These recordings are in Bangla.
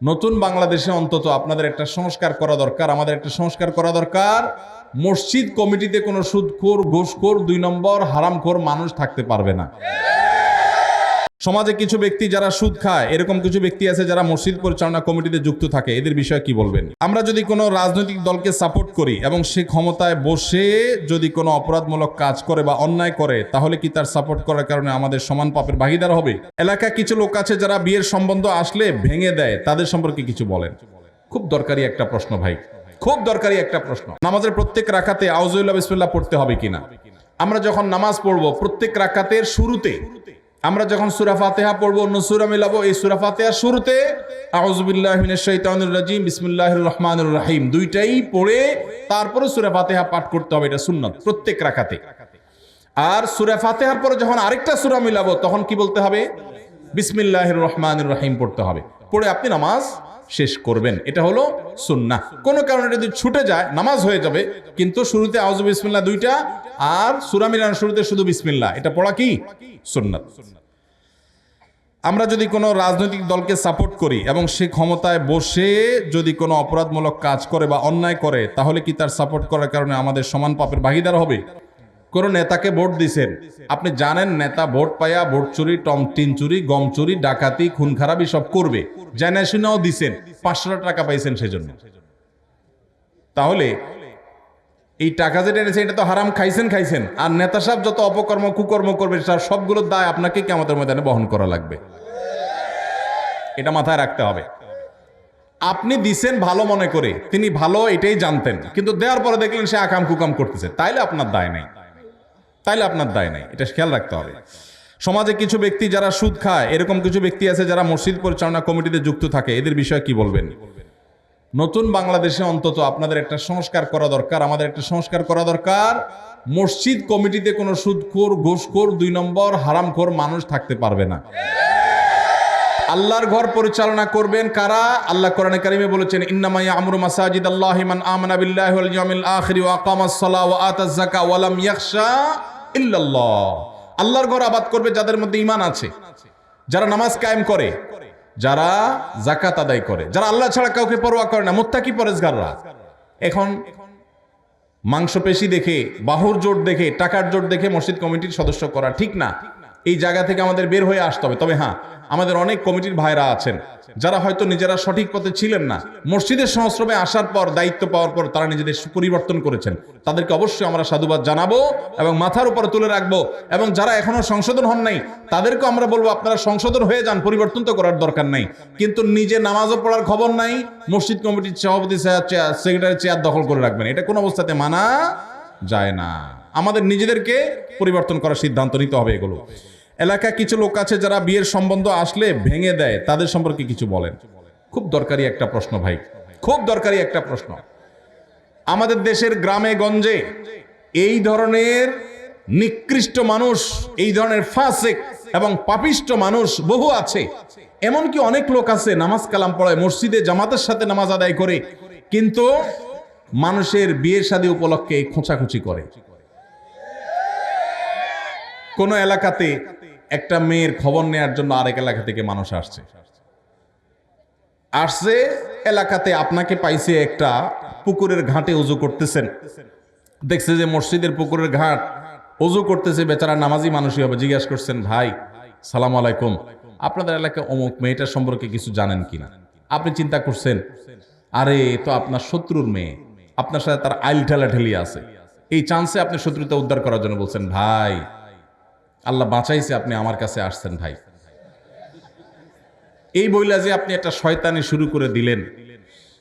নতুন বাংলাদেশে অন্তত আপনাদের একটা সংস্কার করা দরকার, আমাদের একটা সংস্কার করা দরকার। মসজিদ কমিটিতে কোনো সুদখোর, ঘোষখোর, দুই নম্বর হারামখোর মানুষ থাকতে পারবে না। সমাজে কিছু ব্যক্তি যারা সুদ খায়, এরকম কিছু ব্যক্তি আছে যারা মসজিদ পরিচালনা কমিটিতে যুক্ত থাকে। এদের বিষয়ে কি বলবেন? আমরা যদি কোনো রাজনৈতিক দলকে সাপোর্ট করি এবং সে ক্ষমতায় বসে যদি কোনো অপরাধমূলক কাজ করে বা অন্যায় করে, তাহলে কি তার সাপোর্ট করার কারণে আমাদের সমান পাপের ভাগিদার হবে? এলাকায় কিছু লোক আছে যারা বিয়ের সম্বন্ধ আসলে ভেঙে দেয়, তাদের সম্পর্কে কিছু বলেন। খুব দরকারি একটা প্রশ্ন ভাই। খুব দরকারি একটা প্রশ্ন। নামাজের প্রত্যেক রাখাতে আউজুল্লাহ বিসমিল্লাহ পড়তে হবে কিনা? আমরা যখন নামাজ পড়ব, প্রত্যেক রাকাতের শুরুতে আমরা যখন সুরা ফাতেহা পড়ব, অন্য সুরা মিলাবো, এই সুরা ফাতেহার শুরুতে আউজুবিল্লাহ বিসমুল্লাহ রহমান রাহিম দুইটাই পড়ে তারপরে সুরা ফাতেহা পাঠ করতে হবে, এটা সুন্নত প্রত্যেক রাখাতে। আর সুরা ফাতেহার পরে যখন আরেকটা সুরা মিলাবো, তখন কি বলতে হবে? বিসমিল্লাহ রহমান রহিম পড়তে হবে। পড়ে আপনি নামাজ শেষ করবেন। এটা হলো সুন্না কোনো কারণে যদি ছুটে যায়, নামাজ হয়ে যাবে, কিন্তু শুরুতে আউজ বিসমিল্লা দুইটা, আর সুরা মিলানোর শুরুতে শুধু বিসমিল্লাহ। এটা পড়া কি? সুন্নাত আমরা যদি কোনো রাজনৈতিক দলকে সাপোর্ট করি এবং সে ক্ষমতায় বসে যদি কোনো অপরাধমূলক কাজ করে বা অন্যায় করে, তাহলে কি তার সাপোর্ট করার কারণে আমাদের সমান পাপের ভাগিদার হবে? কোন নেতাকে ভোট দিছেন। আপনি জানেন নেতা ভোট পায়া, ভোট চুরি, টম টিন চুরি, গম চুরি, ডাকাতি, খুন খারাপি সব করবে। জানা শুনেও দিছেন, পাঁচশো টাকা পাইছেন সেজন্য। তাহলে এই টাকা যেটা এনেছে, এটা তো হারাম, খাইছেন খাইছেন। আর নেতা সাহেব যত অপকর্ম, কুকর্ম করবে, তার সবগুলোর দায় আপনাকে কি আমাদের ময়দানে বহন করা লাগবে। এটা মাথায় রাখতে হবে। আপনি দিছেন ভালো মনে করে, তিনি ভালো এটাই জানতেন। কিন্তু দেওয়ার পরে দেখলেন সে আকাম কুকাম করতেছে। তাইলে আপনার দায় নেই। তাইলে আপনার দায় নেই, এটা খেয়াল রাখতে হবে। সমাজে কিছু ব্যক্তি যারা সুদ খায়, এরকম কিছু ব্যক্তি আছে যারা মসজিদ পরিচালনা কমিটিতে যুক্ত থাকে, এদের বিষয়ে কি বলবেন? নতুন বাংলাদেশে অন্তত আপনাদের একটা সংস্কার করা দরকার, আমাদের একটা সংস্কার করা দরকার। মসজিদ কমিটিতে কোনো সুদখোর, ঘুষখোর, দুই নম্বর, হারামখোর মানুষ থাকতে পারবে না। আল্লাহর ঘর পরিচালনা করবেন কারা? আল্লাহ কোরআনে কারিমে বলেছেন, ইন্নামা ইয়ামুরু মাসাজিদ আল্লাহি মান আমানা বিল্লাহি ওয়াল ইয়াউমিল আখির ওয়া আকামাস সালাহ ওয়া আতাজ যাকা ওয়া লাম ইয়াখশা। আল্লাহর ঘর আবাদ করবে যাদের মধ্যে ইমান আছে। যারা নামাজ কায়েম করে, যারা জাকাত আদায় করে। যারা আল্লাহ ছাড়া কাউকে পরোয়া করে না, মোত্তাকি পরেজগাররা এখন মাংসপেশি দেখে, বাহুর জোট দেখে, টাকার জোট দেখে মসজিদ কমিটির সদস্য করা ঠিক না। এই জায়গা থেকে আমাদের বের হয়ে আসতে হবে। তবে হ্যাঁ আমাদের অনেক কমিটির ভাইরা আছেন, যারা হয়তো নিজেরা সঠিক পথে ছিলেন না। মসজিদের সংস্রবে আসার পর, দায়িত্ব পাওয়ার পর তারা নিজেদের পরিবর্তন করেছেন। তাদেরকে অবশ্যই আমরা সাধুবাদ জানাব এবং মাথার উপরে তুলে রাখব এবং যারা এখনও সংশোধন হন নাই তাদেরকে আমরা বলব, আপনারা সংশোধন হয়ে যান, পরিবর্তন তো করার দরকার নাই। কিন্তু নিজে নামাজও পড়ার খবর নাই, মসজিদ কমিটির সভাপতি সেক্রেটারি চেয়ার দখল করে রাখবেন। এটা কোনো অবস্থাতে মানা যায় না। আমাদের নিজেদেরকে পরিবর্তন করার সিদ্ধান্ত নিতে হবে এগুলো। এলাকায় কিছু লোক আছে যারা বিয়ের সম্বন্ধ আসলে ভেঙে দেয়, তাদের সম্পর্কে কিছু বলেন। খুব দরকারি একটা প্রশ্ন ভাই, খুব দরকারি একটা প্রশ্ন। আমাদের দেশের গ্রামে, গঞ্জে এই ধরনের নিকৃষ্ট মানুষ, এই ধরনের ফাসেক এবং পাপিষ্ট মানুষ বহু আছে। এমনকি অনেক লোক আছে নামাজ কালাম পড়ায়, মসজিদে জামাতের সাথে নামাজ আদায় করে, কিন্তু মানুষের বিয়ের শাদী উপলক্ষে খোঁচাখুচি করে। কোন এলাকাতে একটা মেয়ের খবর নেয়ার জন্য আরেক এলাকা থেকে মানুষ আসছে। আসছে, এলাকাতে আপনাকে পাইছে একটা পুকুরের ঘাটে উজু করতেছেন। দেখছে যে মসজিদের পুকুরের ঘাট উজু করতেছে, বেচারা নামাজি মানুষই হবে। জিজ্ঞাসা করছেন, ভাই, সালাম আলাইকুম। আপনাদের এলাকায় অমুক মেয়েটার সম্পর্কে কিছু জানেন কিনা? আপনি চিন্তা করছেন, আরে, তো আপনার শত্রুর মেয়ে। আপনার সাথে তার আইল ঠেলা ঠেলি আছে। এই চান্সে আপনি শত্রুতা উদ্ধার করার জন্য বলছেন, ভাই আল্লাহ বাঁচাইছে আপনি আমার কাছে আসছেন ভাই। এই বইলা যে আপনি একটা শয়তানি শুরু করে দিলেন,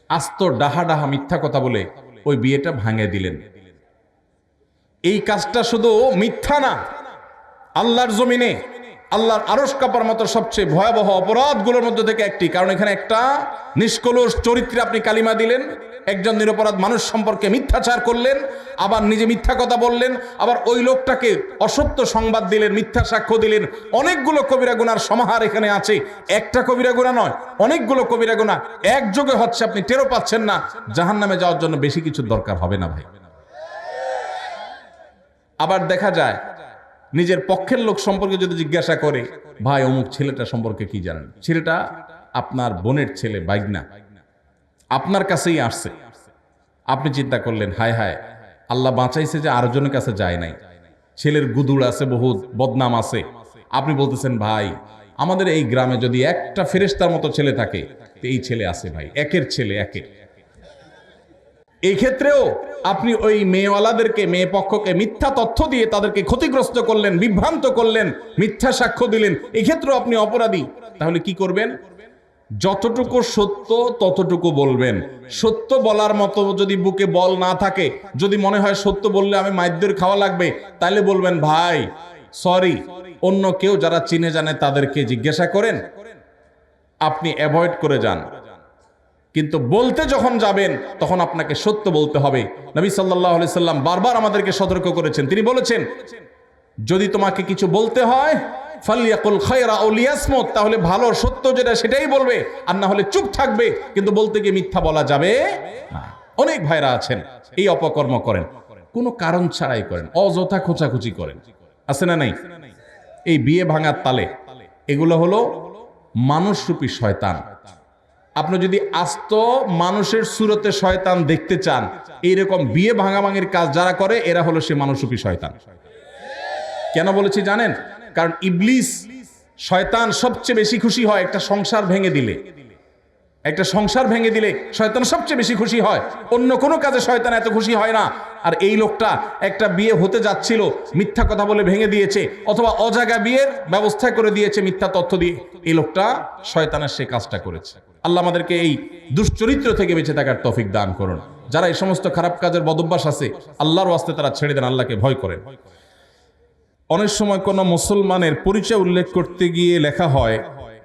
আস্ত ডাহা ডাহা মিথ্যা কথা বলে ওই বিয়েটা ভাঙে দিলেন। এই কাজটা শুধু মিথ্যা না, আল্লাহর জমিনে আল্লাহর আরস কাপার মতো সবচেয়ে ভয়াবহ অপরাধগুলোর মধ্যে থেকে একটি। কারণ এখানে একটা নিষ্কলুষ চরিত্রে আপনি কালিমা দিলেন, একজন নিরপরাধ মানুষ সম্পর্কে মিথ্যাচার করলেন, আবার নিজে মিথ্যা কথা বললেন, আবার ওই লোকটাকে অসত্য সংবাদ দিলেন, মিথ্যা সাক্ষ্য দিলেন। অনেকগুলো কবিরা গুনার সমাহার এখানে আছে। একটা কবিরা গুণা নয়, অনেকগুলো কবিরা গুণা। একযোগে হচ্ছে আপনি টেরো পাচ্ছেন না। জাহান নামে যাওয়ার জন্য বেশি কিছু দরকার হবে না ভাই। আবার দেখা যায় নিজের পক্ষের লোক সম্পর্কে যদি জিজ্ঞাসা করে, ভাই, অমুক ছেলেটা সম্পর্কে কি জানেন? ছেলেটা আপনার বোনের ছেলে বাইগনা আপনার কাছেই আসছে। আপনি চিন্তা করলেন, হায় হায়, আল্লাহ বাঁচাইছে যে আরেকজনের কাছে যায় নাই। ছেলের গুদুল আছে বহুত, বদনাম আছে। আপনি বলতেছেন, ভাই, আমাদের এই গ্রামে যদি একটা ফেরেস্তার মতো ছেলে থাকে এই ছেলে আছে, ভাই, একের ছেলে, একের। এই ক্ষেত্রেও আপনি ওই মেয়েওয়ালাদেরকে মেয়ে পক্ষকে মিথ্যা তথ্য দিয়ে তাদেরকে ক্ষতিগ্রস্ত করলেন, বিভ্রান্ত করলেন, মিথ্যা সাক্ষ্য দিলেন, এক্ষেত্রেও আপনি অপরাধী। তাহলে কি করবেন? যতটুকু সত্য, ততটুকু বলবেন। সত্য বলার মতো যদি বুকে বল না থাকে, যদি মনে হয় সত্য বললে আমি মাইদ্যের খাওয়া লাগবে তাহলে বলবেন, ভাই, সরি। অন্য কেউ যারা চিনে জানে তাদেরকে জিজ্ঞাসা করেন। আপনি অ্যাভয়েড করে যান। কিন্তু বলতে যখন যাবেন, তখন আপনাকে সত্য বলতে হবে। নবী সাল্লাহ সাল্লাম বারবার আমাদেরকে সতর্ক করেছেন। তিনি বলেছেন, যদি তোমাকে কিছু বলতে হয় ফালিয়াকুল খায়রা তাহলে ভালো সত্য যেটা সেটাই বলবে, আর না হলে চুপ থাকবে, কিন্তু বলতে গিয়ে মিথ্যা বলা যাবে অনেক ভাইরা আছেন, এই অপকর্ম করেন। কোনো কারণ ছাড়াই করেন, অযথা খোঁচাখুচি করেন। আছে না নাই? এই বিয়ে ভাঙার তালে, এগুলো হলো মানুষরূপী শয়তান। আপনি যদি আস্ত মানুষের সুরতে শয়তান দেখতে চান, এইরকম বিয়ে ভাঙাভাঙির কাজ যারা করে, এরা হলো সে মানুষরূপী শয়তান। কেন বলেছি জানেন? কারণ ইবলিস শয়তান সবচেয়ে বেশি খুশি হয় একটা সংসার ভেঙে দিলে। একটা সংসার ভেঙে দিলে শয়তান সবচেয়ে বেশি খুশি হয়। অন্য কোনো কাজে শয়তান এত খুশি হয় না। আর এই লোকটা একটা বিয়ে হতে যাচ্ছিল, মিথ্যা কথা বলে ভেঙে দিয়েছে, অথবা অজাগা বিয়ের ব্যবস্থা করে দিয়েছে মিথ্যা তথ্য দিয়ে। এই লোকটা শয়তানের সে কাজটা করেছে। আল্লাহ আমাদেরকে এই দুশ্চরিত্র থেকে বেঁচে থাকার তফিক দান করুন। যারা এই সমস্ত খারাপ কাজের বদভ্যাস আছে, আল্লাহর ওয়াস্তে তারা ছেড়ে দেন, আল্লাহকে ভয় করেন। অনেক সময় কোনো মুসলমানের পরিচয় উল্লেখ করতে গিয়ে লেখা হয়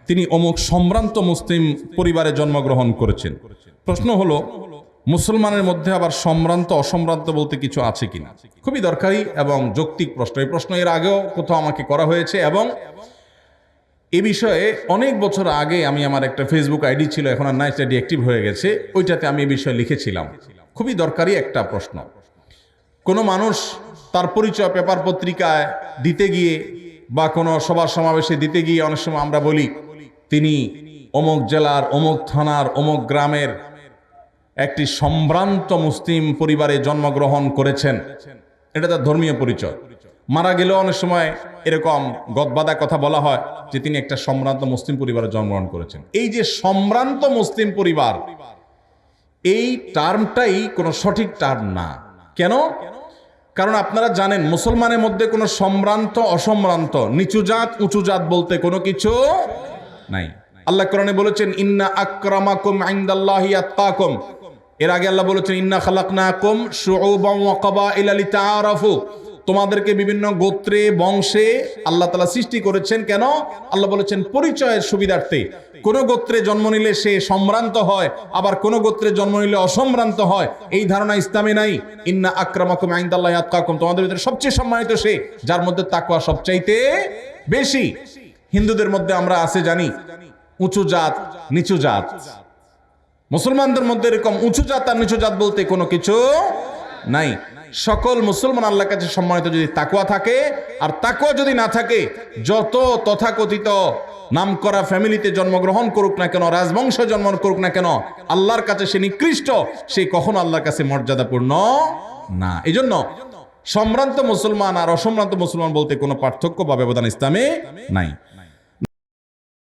তিনি অমুক সম্ভ্রান্ত মুসলিম পরিবারে জন্মগ্রহণ করেছেন। প্রশ্ন হলো, মুসলমানের মধ্যে আবার সম্ভ্রান্ত, অসম্ভ্রান্ত বলতে কিছু আছে কিনা? খুবই দরকারি এবং যৌক্তিক প্রশ্ন। এই প্রশ্ন এর আগেও কোথাও আমাকে করা হয়েছে এবং এ বিষয়ে অনেক বছর আগে আমি আমার একটা ফেসবুক আইডি ছিল, এখন আর নাই, সেটা ডিঅ্যাক্টিভ হয়ে গেছে। ওইটাতে আমি এ বিষয়ে লিখেছিলাম। খুবই দরকারি একটা প্রশ্ন। কোনো মানুষ তার পরিচয় পেপার পত্রিকায় দিতে গিয়ে বা কোনো সভা সমাবেশে দিতে গিয়ে অনেক সময় আমরা বলি তিনি অমুক জেলার, অমুক থানার, অমুক গ্রামের একটি সম্ভ্রান্ত মুসলিম পরিবারে জন্মগ্রহণ করেছেন। এটা তার ধর্মীয় পরিচয়। মারা গেলেও অনেক সময় এরকম গদবাদা কথা বলা হয় যে তিনি একটা সম্ভ্রান্ত মুসলিম পরিবারে জন্মগ্রহণ করেছেন। এই যে সম্ভ্রান্ত মুসলিম পরিবার, এই টার্মটাই কোনো সঠিক টার্ম না। কেন? কারণ আপনারা জানেন, মুসলমানের মধ্যে কোনো সম্ভ্রান্ত, অসম্ভ্রান্ত, নিচু জাত, উঁচু জাত বলতে কোনো কিছু নাই। আল্লাহ কোরআনে বলেছেন, ইন্না আক্রামাকুম ইনদাল্লাহি আত্তাকুম। এর আগে আল্লাহ বলেছেন, ইন্না খালাকনাকুম শুউবান ওয়া কাবাইলা লিতাআরাফু। তোমাদেরকে বিভিন্ন গোত্রে, বংশে আল্লাহ তালা সৃষ্টি করেছেন কেন? আল্লাহ বলেছেন, পরিচয়ের সুবিধার্থে। কোন গোত্রে জন্ম নিলে সে সম্ভ্রান্ত হয়, আবার কোন গোত্রে জন্ম নিলে অসম্ভ্রান্ত হয়। এই ধারণা ইসলামে নাই। ইন্না আক্রামাকুম আইন্দাল্লাহ আতকাকুম তোমাদের ভিতরে সবচেয়ে সম্মানিত সে, যার মধ্যে তাকওয়া সবচাইতে বেশি। হিন্দুদের মধ্যে আমরা আছে জানি, উঁচু জাত, নিচু জাত। মুসলমানদের মধ্যে এরকম উঁচু জাত আর নিচু জাত বলতে কোনো কিছু নাই। সকল মুসলমান আল্লাহর কাছে সম্মানিত যদি তাকুয়া থাকে, আর তাকুয়া যদি না থাকে, যত তথাকথিত নামকরা ফ্যামিলিতে জন্মগ্রহণ করুক না কেন, রাজবংশ জন্ম করুক না কেন, আল্লাহর কাছে সে নিকৃষ্ট, সে কখনো আল্লাহর কাছে মর্যাদাপূর্ণ না। এই জন্য সম্ভ্রান্ত মুসলমান আর অসম্ভ্রান্ত মুসলমান বলতে কোনো পার্থক্য বা ব্যবধান ইসলামে নাই।